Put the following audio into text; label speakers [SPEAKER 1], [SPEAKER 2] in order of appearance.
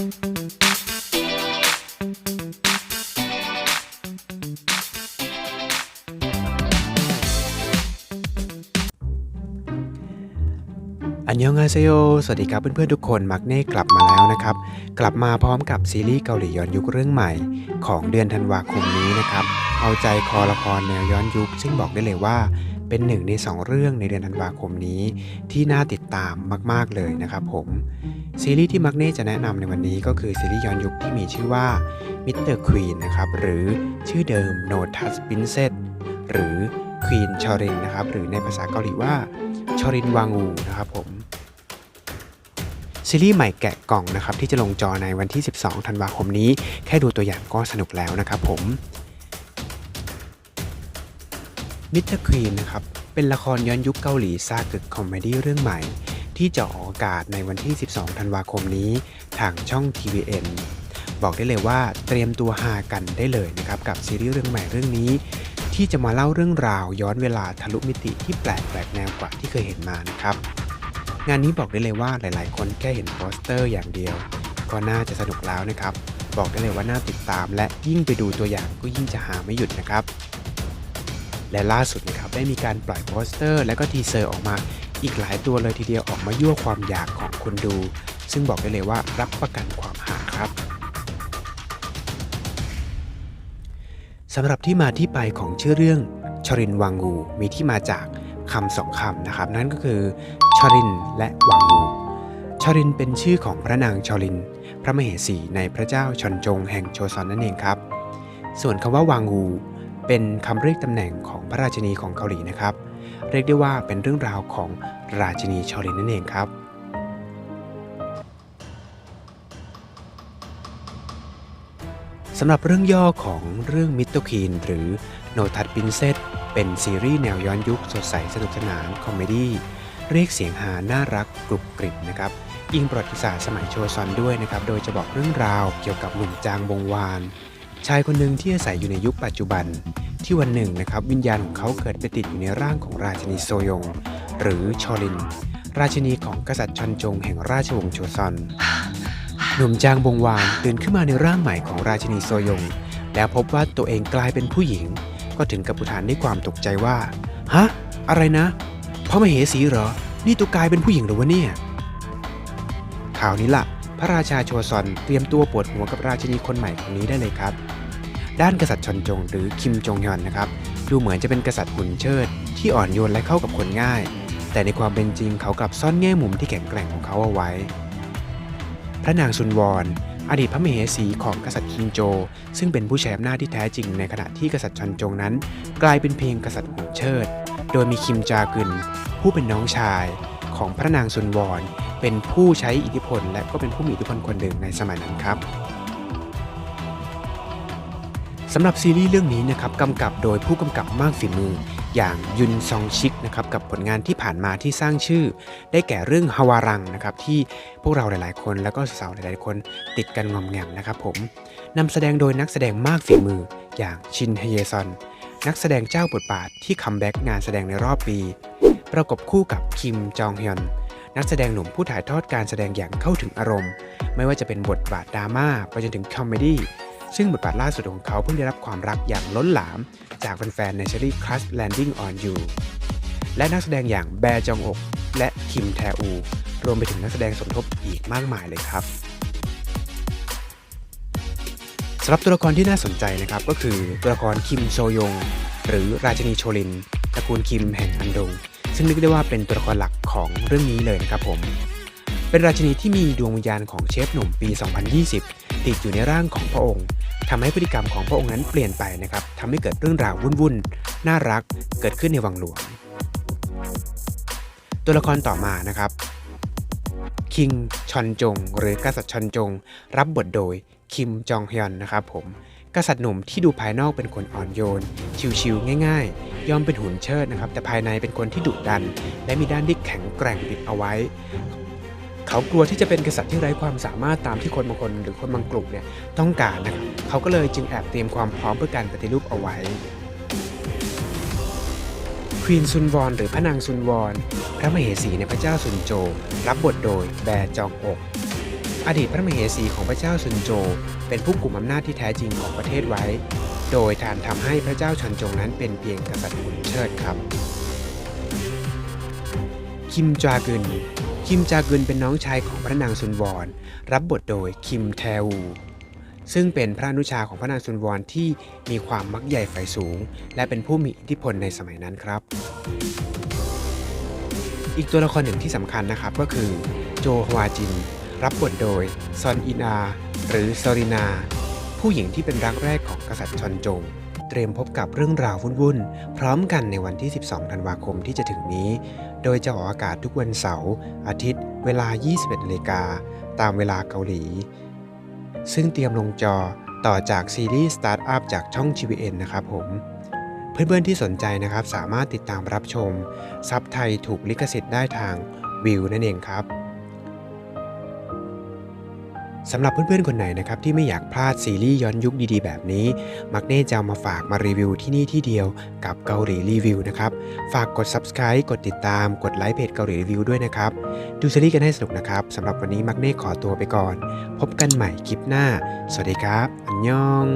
[SPEAKER 1] อันยองอาเซโยสวัสดีครับเพื่อนๆทุกคน มักเน่กลับมาแล้วนะครับ กลับมาพร้อมกับซีรีส์เกาหลีย้อนยุคเรื่องใหม่ ของเดือนธันวาคมนี้นะครับ เอาใจคอละครแนวย้อนยุค ซึ่งบอกได้เลยว่า เป็นหนึ่งในสองเรื่องในเดือนธันวาคมนี้ ที่น่าติดตามมาก ๆ เลยนะครับผม ซีรีส์ที่มักเน่จะแนะนำในวันนี้ก็คือซีรีส์ย้อนยุคที่มีชื่อว่า Mr. Queen นะครับ หรือชื่อเดิม No Touch Princess หรือ Queen Chorin นะครับ หรือในภาษาเกาหลีว่าชรินวางูนะครับผมซีรีส์ใหม่แกะกล่องนะครับที่จะลงจอในวันที่ 12 ธันวาคมนี้ แค่ดูตัวอย่างก็สนุกแล้วนะครับผม มิ r ควีนนะครับ เป็นละครย้อนยุคเกาหลีซากึกคอมเมดี้เรื่องใหม่ ที่จะออกอากาศในวันที่ 12 ธันวาคมนี้ ทางช่อง TVN บอกได้เลยว่าเตรียมตัวหากันได้เลยนะครับ กับซีรีส์เรื่องใหม่เรื่องนี้ ที่จะมาเล่าเรื่องราวย้อนเวลาทะลุมิติที่แปลกแหวกแนวกว่าที่เคยเห็นมานะครับ งานนี้บอกได้เลยว่าหลาย ๆ คนแค่เห็นโปสเตอร์อย่างเดียว ก็น่าจะสนุกแล้วนะครับ บอกได้เลยว่าน่าติดตาม และยิ่งไปดูตัวอย่างก็ยิ่งจะหาไม่หยุดนะครับ และล่าสุดนะครับได้มีการปล่อยโปสเตอร์ และก็ทีเซอร์ออกมาอีกหลายตัวเลยทีเดียวออกมายั่วความอยากของคนดู ซึ่งบอกได้เลยว่ารับประกันความหาครับสำหรับที่มาที่ไปของชื่อเรื่องชรินวังงูมีที่มาจากคำสองคำนะครับ นั่นก็คือชรินและวังงูชรินเป็นชื่อของพระนางชริน พระมเหสีในพระเจ้าชนจงแห่งโชซอนนั่นเองครับ ส่วนคำว่าวังงู เป็นคำเรียกตำแหน่งของพระราชินีของเกาหลีนะครับ เรียกได้ว่าเป็นเรื่องราวของราชินีชรินนั่นเองครับสำหรับเรื่องย่อของเรื่องมิ t รคีนหรือโนทัตปินเซตเป็นซีรีส์แนวย้อนยุคสดใสสนุกสนานคอมเมดี้เรียกเสียงฮาน่ารักกรุบกริบนะครับอิงประวัติศาสตร์สมัยโชซอนด้วยนะครับ โดยจะบอกเรื่องราวเกี่ยวกับหนุ่มจางบงวาน ชายคนหนึ่งที่อาศัยอยู่ในยุคปัจจุบัน ที่วันหนึ่งนะครับวิญญาณของเขาเกิดไปติดอยู่ในร่างของราชินีโซยง หรือชอลิน ราชินีของกษัตริย์ชอนจงแห่งราชวงศ์โชซอนหนุ่มจางบงวานตื่นขึ้นมาในร่างใหม่ของราชินีโซยง แล้วพบว่าตัวเองกลายเป็นผู้หญิง ก็ถึงกับอุทานด้วยความตกใจว่าฮะอะไรนะพ่อมเหสีเหรอ นี่ตัวกลายเป็นผู้หญิงหรือวะเนี่ยข่าวนี้ล่ะ พระราชาโชซอนเตรียมตัวปวดหัวกับราชินีคนใหม่คนนี้ได้เลยครับ ด้านกษัตริย์ชอนจงหรือคิมจงฮยอนนะครับ ดูเหมือนจะเป็นกษัตริย์หุ่นเชิด ที่อ่อนโยนและเข้ากับคนง่าย แต่ในความเป็นจริงเขากลับซ่อนแง่มุมที่แข็งแกร่งของเขาเอาไว้ พระนางซุนวอนอดีตพระมเหสีของกษัตริย์คิงโจ ซึ่งเป็นผู้ใช้อำนาจที่แท้จริงในขณะที่กษัตริย์ชอนจงนั้น กลายเป็นเพียงกษัตริย์หุ่นเชิด โดยมีคิมจากึนผู้เป็นน้องชายของพระนางซุนวอนเป็นผู้ใช้อิทธิพล และก็เป็นผู้มีอิทธิพลคนหนึ่งในสมัยนั้นครับ สำหรับซีรีส์เรื่องนี้นะครับกำกับโดยผู้กำกับมากฝีมือ อย่างยุนซองชิกนะครับกับผลงานที่ผ่านมาที่สร้างชื่อ ได้แก่เรื่องฮาวารังนะครับที่พวกเราหลาย ๆ คนแล้วก็สาวๆหลาย ๆ คนติดกันงอมแงมนะครับผมนำแสดงโดยนักแสดงมากฝีมือ อย่างชินเฮเยซอนนักแสดงเจ้าบทบาทที่คัมแบ็กงานแสดงในรอบปี ประกบคู่กับคิมจองฮยอนนักแสดงหนุ่มผู้ถ่ายทอดการแสดงอย่างเข้าถึงอารมณ์ ไม่ว่าจะเป็นบทบาทดราม่าไปจนถึงคอมเมดี้ ซึ่งบทบาทล่าสุดของเขาเพิ่งได้รับความรักอย่างล้นหลาม จากแฟนๆในซีรีส์ Crash Landing on You และนักแสดงอย่างแบร์จองอกและคิมแทอู รวมไปถึงนักแสดงสมทบอีกมากมายเลยครับสำหรับตัวละครที่น่าสนใจนะครับก็คือตัวละครคิมโซยง หรือราชินีโชลินตระกูลคิมแห่งอันดง ซึ่งเรียกได้ว่าเป็นตัวละครหลักของเรื่องนี้เลยนะครับผม เป็นราชินีที่มีดวงวิญญาณของเชฟหนุ่มปี 2020 ติดอยู่ในร่างของพระองค์ทำให้พฤติกรรมของพระองค์นั้นเปลี่ยนไปนะครับทำให้เกิดเรื่องราววุ่นๆน่ารักเกิดขึ้นในวังหลวง ตัวละครต่อมานะครับคิงชอนจง หรือกษัตริย์ชอนจง รับบทโดยคิมจองฮยอนนะครับผมกษัตริย์หนุ่มที่ดูภายนอกเป็นคนอ่อนโยน ชิวๆง่ายๆยอมเป็นหุ่นเชิดนะครับ แต่ภายในเป็นคนที่ดุดัน และมีด้านที่แข็งแกร่งติดเอาไว้ เขากลัวที่จะเป็นกษัตริย์ที่ไร้ความสามารถตามที่คนบางคนหรือคนบางกลุ่มเนี่ยต้องการนะครับเขาก็เลยจึงแอบเตรียมความพร้อมเพื่อการปฏิรูปเอาไว้ควีนซุนวอนหรือพระนางซุนวอนพระมเหสีในพระเจ้าซุนโจ รับบทโดยแบร์จองอก อดีตพระมเหสีของพระเจ้าซุนโจ เป็นผู้กลุ่มอำนาจที่แท้จริงของประเทศไว้ โดยการทำให้พระเจ้าชันจงนั้นเป็นเพียงกษัตริย์ขุนเชิดครับ คิมจากุนคิมจากึนเป็นน้องชายของพระนางซุนวอน รับบทโดยคิมแทวูซึ่งเป็นพระอนุชาของพระนางซุนวอนที่มีความมักใหญ่ไฟสูง และเป็นผู้มีอิทธิพลในสมัยนั้นครับ อีกตัวละครหนึ่งที่สำคัญนะครับก็คือโจฮวาจิน รับบทโดยซอนอินา หรือซอรินา ผู้หญิงที่เป็นรักแรกของกษัตริย์ชอนจง เตรียมพบกับเรื่องราววุ่นๆ พร้อมกันในวันที่ 12 ธันวาคมที่จะถึงนี้ โดยจะออกอากาศทุกวันเสาร์อาทิตย์ เวลา 21นาฬิกาตามเวลาเกาหลี ซึ่งเตรียมลงจอต่อจากซีรีส์สตาร์ทอัพจากช่อง GVN นะครับผม เพื่อนๆที่สนใจนะครับสามารถติดตามรับชม ซับไทยถูกลิขสิทธิ์ได้ทางวิวนั่นเองครับ สำหรับเพื่อนๆ คนไหนนะครับที่ไม่อยากพลาดซีรีส์ย้อนยุคดีๆ แบบนี้ มักเน่จะเอามาฝากมารีวิวที่นี่ที่เดียวกับเกาหลีรีวิวนะครับ ฝากกด subscribe กดติดตาม กดไลค์เพจเกาหลีรีวิวด้วยนะครับ ดูซีรีส์กันให้สนุกนะครับสำหรับวันนี้มักเน่ขอตัวไปก่อน พบกันใหม่คลิปหน้า สวัสดีครับ อันยอง